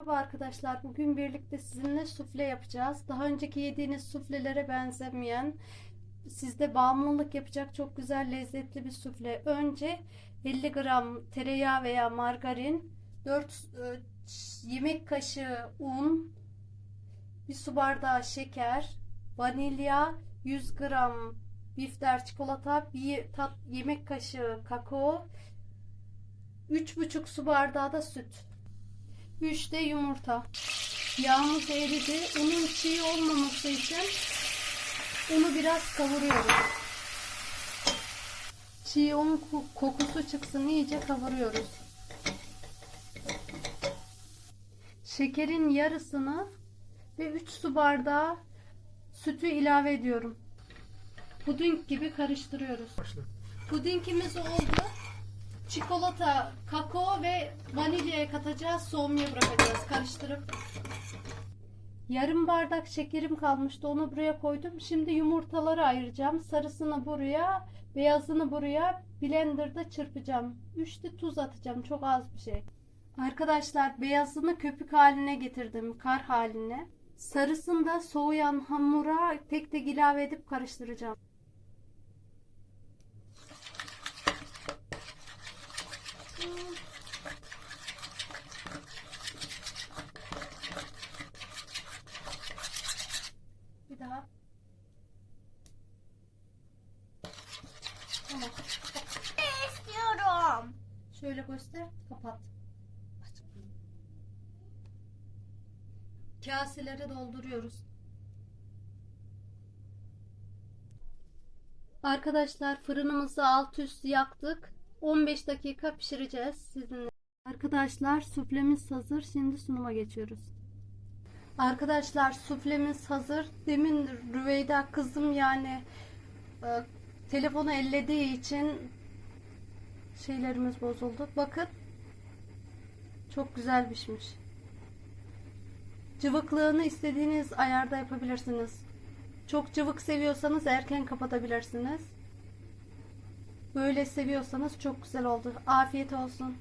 Merhaba arkadaşlar. Bugün birlikte sizinle sufle yapacağız. Daha önceki yediğiniz suflelere benzemeyen, sizde bağımlılık yapacak çok güzel lezzetli bir sufle. Önce 50 gram tereyağı veya margarin, 4 e, yemek kaşığı un, bir su bardağı şeker, vanilya, 100 gram bifter çikolata, bir tat yemek kaşığı kakao, 3,5 su bardağı da süt. 3 de yumurta. Yağımız eridi. Unun çiğ olmaması için unu biraz kavuruyoruz. Çiğ un ko- kokusu çıksın iyice kavuruyoruz. Şekerin yarısını ve 3 su bardağı sütü ilave ediyorum. Puding gibi karıştırıyoruz. Başla. Pudingimiz oldu. Çikolata, kakao ve vanilyaya katacağız. Soğumaya bırakacağız karıştırıp. Yarım bardak şekerim kalmıştı. Onu buraya koydum. Şimdi yumurtaları ayıracağım. Sarısını buraya, beyazını buraya blenderda çırpacağım. 3 de tuz atacağım. Çok az bir şey. Arkadaşlar beyazını köpük haline getirdim. Kar haline. Sarısını da soğuyan hamura tek tek ilave edip karıştıracağım. Bir daha. Tamam. istiyorum. Şöyle göster. Kapat. Aç. Kaselere dolduruyoruz. Arkadaşlar fırınımızı alt üst yaktık. 15 dakika pişireceğiz sizinle. Arkadaşlar suflemiz hazır. Şimdi sunuma geçiyoruz. Arkadaşlar suflemiz hazır. Demin Rüveyda kızım yani e, telefonu ellediği için şeylerimiz bozuldu. Bakın. Çok güzel pişmiş. Cıvıklığını istediğiniz ayarda yapabilirsiniz. Çok cıvık seviyorsanız erken kapatabilirsiniz. Böyle seviyorsanız çok güzel oldu. Afiyet olsun.